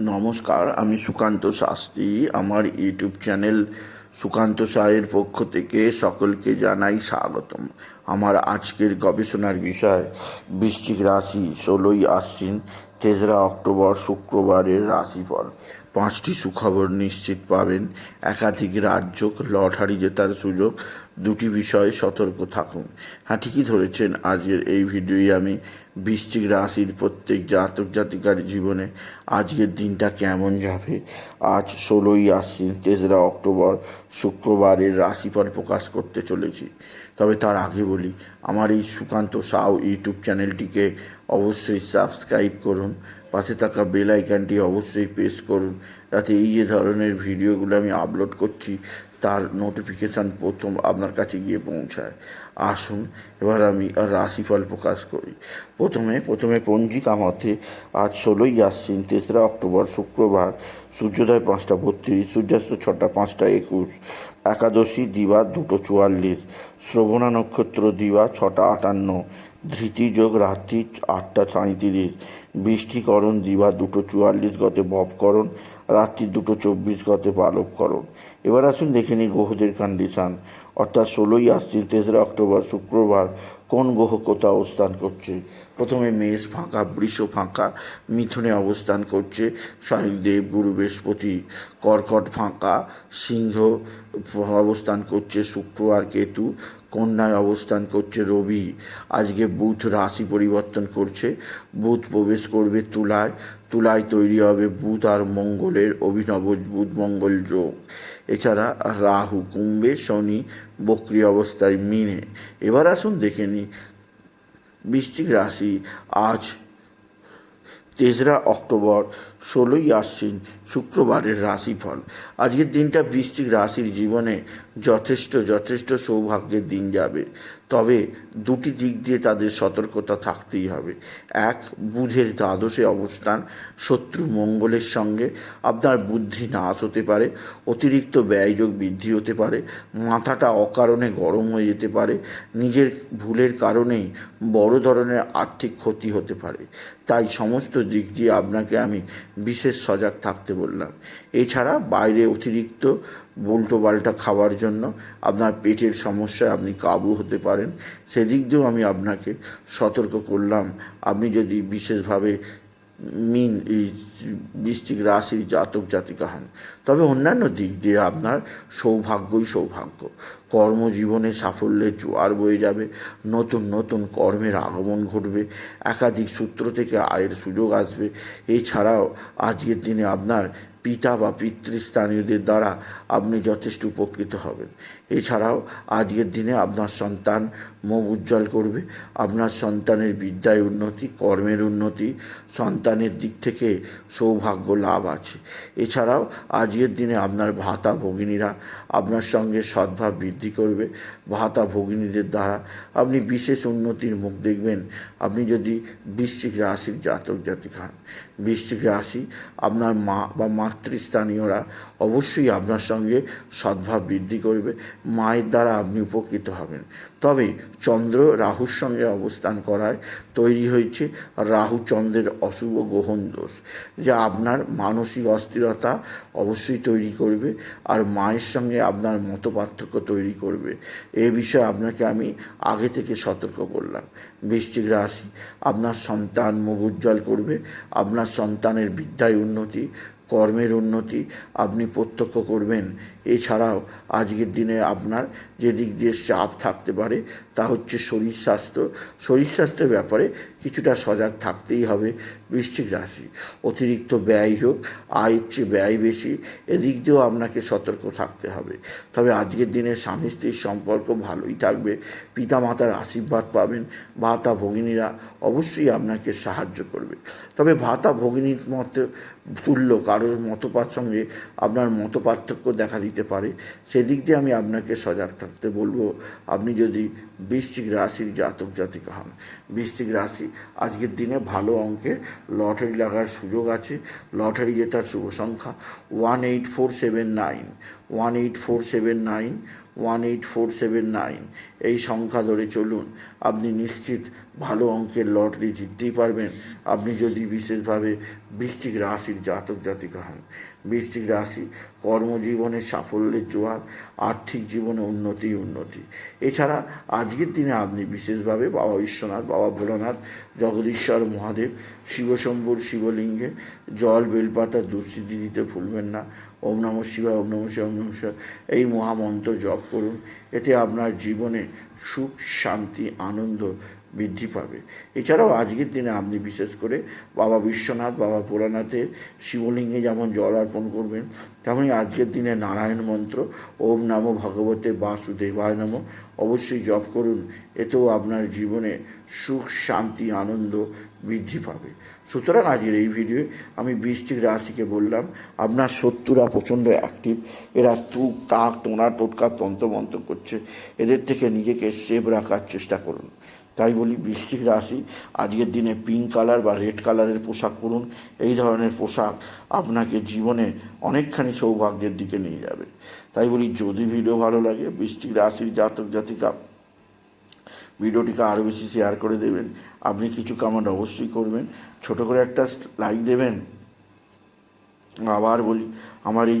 নমস্কার, আমি সুকান্ত শাস্ত্রী। আমার ইউটিউব চ্যানেল সুকান্ত সাহের পক্ষ থেকে সকলকে জানাই স্বাগতম। আমার আজকের গবেষণার বিষয়, বৃশ্চিক রাশি ষোলোই আশ্বিন, তেসরা অক্টোবর, শুক্রবারের রাশিফল। পাঁচটি সুখবর নিশ্চিত পাবেন। একাধিক রাজ্য লটারি জেতার সুযোগ, দুটি বিষয়ে সতর্ক থাকুন। হ্যাঁ ঠিকই ধরেছেন, আজকের এই ভিডিওয়ে আমি। বৃশ্চিক রাশির প্রত্যেক জাতক জাতিকার জীবনে আজকের দিনটা কেমন যাবে? আজ ষোলোই আশ্বিন, তেসরা অক্টোবর, শুক্রবারের রাশিফল প্রকাশ করতে চলেছি। তবে তার আগে বলি, আমার এই সুকান্ত সাউ ইউটিউব চ্যানেলটিকে অবশ্যই সাবস্ক্রাইব করুন। পাশে থাকা বেল আইকনটি অবশ্যই প্রেস করুন, যাতে এই যে ধরনের ভিডিওগুলো আমি আপলোড করছি, তার নোটিফিকেশান প্রথম আপনার কাছে গিয়ে পৌঁছায়। আসুন, এবার আমি রাশিফল প্রকাশ করি। প্রথমে প্রথমে পঞ্জিকা মতে আজ ষোলোই আশ্বিন, তেসরা অক্টোবর, শুক্রবার, সূর্যোদয় পাঁচটা বত্রিশ, সূর্যাস্ত ছটা পাঁচটা একুশ, একাদশী দিবা দুটো চুয়াল্লিশ, শ্রবণা নক্ষত্র দিবা ছটা আটান্ন ধৃতিযোগ রাত্রি আটটা সাঁত্রিশ বৃষ্টিকরণ দিবা দুটো চুয়াল্লিশ গতে বপকরণ রাত্রি দুটো চব্বিশ গতে পালবকরণ এবার আসুন দেখে নিই গ্রহদের কন্ডিশান অর্থাৎ ষোলোই আশ্বিন, তেসরা অক্টোবর, শুক্রবার কোন গ্রহ কোথা অবস্থান করছে? প্রথমে মেষ ফাঁকা, বৃষ ফাঁকা, মিথুনে অবস্থান করছে স্বয়ং গুরু বৃহস্পতি, কর্কট ফাঁকা, সিংহ অবস্থান করছে, শুক্র আর কেতু, কন্যায় অবস্থান করছে, রবি। আজকে বুধ রাশি পরিবর্তন করছে, বুধ প্রবেশ করবে তুলায় তুলায় তৈরি হবে বুধ আর মঙ্গলের অভিনব বুধ মঙ্গল যোগ। এছাড়া রাহু, কুম্ভে শনি বক্রি অবস্থায় মিনে। এবার আসুন দেখে নিই বৃষ্টিক রাশি আজ তেসরা অক্টোবর, ষোলোই আশ্বিন, শুক্রবারের রাশিফল। আজকের দিনটা বৃশ্চিক রাশির জীবনে যথেষ্ট যথেষ্ট সৌভাগ্যের দিন যাবে। তবে দুটি দিক দিয়ে তাদের সতর্কতা থাকতেই হবে। এক, বুধের দ্বাদশে অবস্থান, শত্রু মঙ্গলের সঙ্গে আপনার বুদ্ধি নাশ হতে পারে, অতিরিক্ত ব্যয়যোগ বৃদ্ধি হতে পারে, মাথাটা অকারণে গরম হয়ে যেতে পারে, নিজের ভুলের কারণেই বড় ধরনের আর্থিক ক্ষতি হতে পারে। তাই সমস্ত দিক দিয়ে আপনাকে আমি বিশেষ সজাগ থাকতে বললাম। এছাড়া বাইরে অতিরিক্ত বল্টো পাল্টা খাওয়ার জন্য আপনার পেটের সমস্যায় আপনি কাবু হতে পারেন। সেদিক দিয়েও আমি আপনাকে সতর্ক করলাম। আপনি যদি বিশেষভাবে মিন এই বৃশ্চিক রাশির জাতক জাতিকা হন। তবে অন্যান্য দিক দিয়ে আপনার সৌভাগ্যই সৌভাগ্য। কর্মজীবনে সাফল্যের জোয়ার বয়ে যাবে, নতুন নতুন কর্মের আগমন ঘটবে, একাধিক সূত্র থেকে আয়ের সুযোগ আসবে। এছাড়াও আজকের দিনে আপনার পিতা বা পিতৃস্থানীয়দের দ্বারা আপনি যথেষ্ট উপকৃত হবেন। এছাড়াও আজকের দিনে আপনার সন্তান মুখ উজ্জ্বল করবে, আপনার সন্তানের বিদ্যায় উন্নতি, কর্মের উন্নতি, সন্তানের দিক থেকে সৌভাগ্য লাভ আছে। এছাড়াও আজকের দিনে আপনার ভাতা ভগিনীরা আপনার সঙ্গে সদ্ভাব বৃদ্ধি করবে, ভাতা ভগিনীদের দ্বারা আপনি বিশেষ উন্নতির মুখ দেখবেন। আপনি যদি বৃশ্চিক রাশির জাতক জাতিক হন, বৃশ্চিক রাশি আপনার মা বা মাতৃস্থানীয়রা অবশ্যই আপনার সঙ্গে সদ্ভাব বৃদ্ধি করবে মায়ের দ্বারা আপনি উপকৃত হবেন। তবে চন্দ্র রাহুর সঙ্গে অবস্থান করায় তৈরি হয়েছে রাহু চন্দ্রের অশুভ গ্রহণ দোষ, যা আপনার মানসিক অস্থিরতা অবশ্যই তৈরি করবে আর মায়ের সঙ্গে আপনার মত পার্থক্য তৈরি করবে। এ বিষয়ে আপনাকে আমি আগে থেকে সতর্ক করলাম। বৃশ্চিক রাশি, আপনার সন্তান মুখ উজ্জ্বল করবে, আপনার সন্তানের বিদ্যায় উন্নতি কর্মের উন্নতি আপনি প্রত্যক্ষ করবেন। এছাড়াও আজকের দিনে আপনার যে দিক দিয়ে চাপ থাকতে পারে তা হচ্ছে শরীর স্বাস্থ্য। শরীর স্বাস্থ্যের ব্যাপারে কিছুটা সজাগ থাকতেই হবে বৃশ্চিক রাশি। অতিরিক্ত ব্যয় হোক আয়ের চেয়ে ব্যয় বেশি, এদিক দিয়েও আপনাকে সতর্ক থাকতে হবে। তবে আজকের দিনে স্বামী স্ত্রীর সম্পর্ক ভালোই থাকবে, পিতামাতার আশীর্বাদ পাবেন, ভাতা ভগিনীরা অবশ্যই আপনাকে সাহায্য করবে। তবে ভাতা ভগিনীর মতে তুল্য, কারোর মতপাত সঙ্গে আপনার মতপার্থক্য দেখা দিতে পারে। সেদিক দিয়ে আমি আপনাকে সজাগ থাকতে বলব, আপনি যদি বৃশ্চিক রাশির জাতক জাতিকা হন। বৃশ্চিক রাশি আজকের দিনে ভালো অঙ্কের, লটারি লাগার সুযোগ আছে, লটারি জেতার শুভ সংখ্যা one eight four seven nine one eight four seven nine one eight four seven nine এই সংখ্যা ধরে চলুন। আপনি নিশ্চিত ভালো অঙ্কের লটারি জিততেই পারবেন। আপনি যদি বিশেষভাবে বৃষ্টিক রাশির জাতক জাতিকা হন বৃষ্টিক রাশি কর্মজীবনে সাফল্যের জোয়ার, আর্থিক জীবনে উন্নতি উন্নতি। এছাড়া আজকের দিনে আপনি বিশেষভাবে বাবা বিশ্বনাথ, বাবা ভোলানাথ, জগদীশ্বর মহাদেব, শিবশম্ভুর শিবলিঙ্গে জল, বেলপাতা দুঃস্থিতি দিতে ভুলবেন না। ওম নম শিবা ওম নম শিবা ওম নম শিবা এই মহামন্ত্র জপ করুন। এতে আপনার জীবনে সুখ, শান্তি, আনন্দ বৃদ্ধি পাবে। এছাড়াও আজকের দিনে আপনি বিশেষ করে বাবা বিশ্বনাথ, বাবা ভোলানাথের শিবলিঙ্গে যেমন জল অর্পণ করবেন তেমনই আজকের দিনে নারায়ণ মন্ত্র, ওম নাম ভগবতে বাসুদেবায় নাম, অবশ্যই জপ করুন, এতেও আপনার জীবনে সুখ, শান্তি, আনন্দ বৃদ্ধি পাবে। সুতরাং আজকের এই ভিডিওয়ে আমি বৃষ্টিক রাশিকে বললাম, আপনার শত্রুরা প্রচণ্ড অ্যাক্টিভ এরা তুক তাক, টোনা, টোটকা, তন্ত্রমন্ত্র করছে এদের থেকে নিজেকে সেভ রাখার চেষ্টা করুন। তাই বলি বৃষ্টিক রাশি, আজকের দিনে পিঙ্ক কালার বা রেড কালারের পোশাক পরুন। এই ধরনের পোশাক আপনাকে জীবনে অনেকখানি সৌভাগ্যের দিকে নিয়ে যাবে। তাই বলি, যদি ভিডিও ভালো লাগে বৃষ্টিক রাশির জাতক, জাতিকা, ভিডিওটিকে আরও বেশি শেয়ার করে দেবেন। আপনি কিছু কমেন্ট অবশ্যই করবেন। ছোট করে একটা লাইক দেবেন। আবার বলি, আমার এই